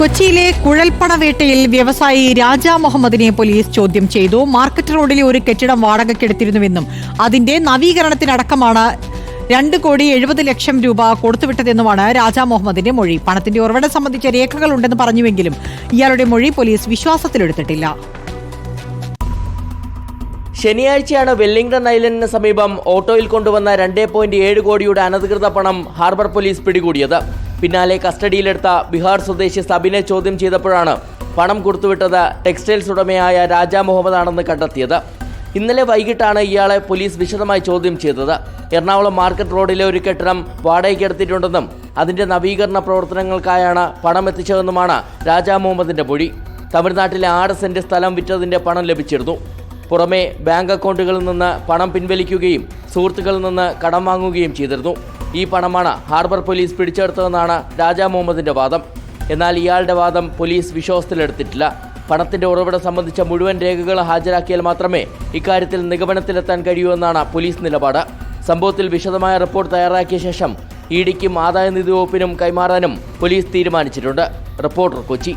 കൊച്ചിയിലെ കുഴൽപ്പണവേട്ടയിൽ വ്യവസായി രാജാ മുഹമ്മദിനെ പോലീസ് ചോദ്യം ചെയ്തു. മാർക്കറ്റ് റോഡിലെ ഒരു കെട്ടിടം വാടകയ്ക്കെടുത്തിരുന്നുവെന്നും അതിന്റെ നവീകരണത്തിനടക്കമാണ് രണ്ട് കോടി എഴുപത് ലക്ഷം രൂപ കൊടുത്തുവിട്ടതെന്നുമാണ് രാജാ മുഹമ്മദിന്റെ മൊഴി. പണത്തിന്റെ ഉറവിടം സംബന്ധിച്ച രേഖകൾ ഉണ്ടെന്ന് പറഞ്ഞുവെങ്കിലും ഇയാളുടെ മൊഴി പോലീസ് വിശ്വാസത്തിലെടുത്തിട്ടില്ല. ശനിയാഴ്ചയാണ് വെല്ലിംഗ്ടൺ ഐലൻഡിന് സമീപം ഓട്ടോയിൽ കൊണ്ടുവന്ന രണ്ടേ പോയിന്റ് ഏഴ് കോടിയുടെ അനധികൃത പണം ഹാർബർ പോലീസ് പിടികൂടിയത്. പിന്നാലെ കസ്റ്റഡിയിലെടുത്ത ബീഹാർ സ്വദേശി സബിനെ ചോദ്യം ചെയ്തപ്പോഴാണ് പണം കൊടുത്തുവിട്ടത് ടെക്സ്റ്റൈൽസ് ഉടമയായ രാജ മുഹമ്മദ് ആണെന്ന് കണ്ടെത്തിയത്. ഇന്നലെ വൈകിട്ടാണ് ഇയാളെ പോലീസ് വിശദമായി ചോദ്യം ചെയ്തത്. എറണാകുളം മാർക്കറ്റ് റോഡിലെ ഒരു കെട്ടിടം വാടകയ്ക്കെടുത്തിട്ടുണ്ടെന്നും അതിന്റെ നവീകരണ പ്രവർത്തനങ്ങൾക്കായാണ് പണം എത്തിച്ചതെന്നുമാണ് രാജാ മുഹമ്മദിന്റെ മൊഴി. തമിഴ്നാട്ടിലെ ആറ് സെന്റ് സ്ഥലം വിറ്റതിന്റെ പണം ലഭിച്ചിരുന്നു. പുറമെ ബാങ്ക് അക്കൗണ്ടുകളിൽ നിന്ന് പണം പിൻവലിക്കുകയും സുഹൃത്തുക്കളിൽ നിന്ന് കടം വാങ്ങുകയും ചെയ്തിരുന്നു. ഈ പണമാണ് ഹാർബർ പോലീസ് പിടിച്ചെടുത്തതെന്നാണ് രാജാ മുഹമ്മദിന്റെ വാദം. എന്നാൽ ഇയാളുടെ വാദം പോലീസ് വിശ്വാസത്തിലെടുത്തിട്ടില്ല. പണത്തിന്റെ ഉറവിടം സംബന്ധിച്ച മുഴുവൻ രേഖകൾ ഹാജരാക്കിയാൽ മാത്രമേ ഇക്കാര്യത്തിൽ നിഗമനത്തിലെത്താൻ കഴിയൂ എന്നാണ് പോലീസ് നിലപാട്. സംഭവത്തിൽ വിശദമായ റിപ്പോർട്ട് തയ്യാറാക്കിയ ശേഷം ഇ ഡിക്കും ആദായ നികുതി വകുപ്പിനും കൈമാറാനും പോലീസ് തീരുമാനിച്ചിട്ടുണ്ട്. റിപ്പോർട്ടർ കൊച്ചി.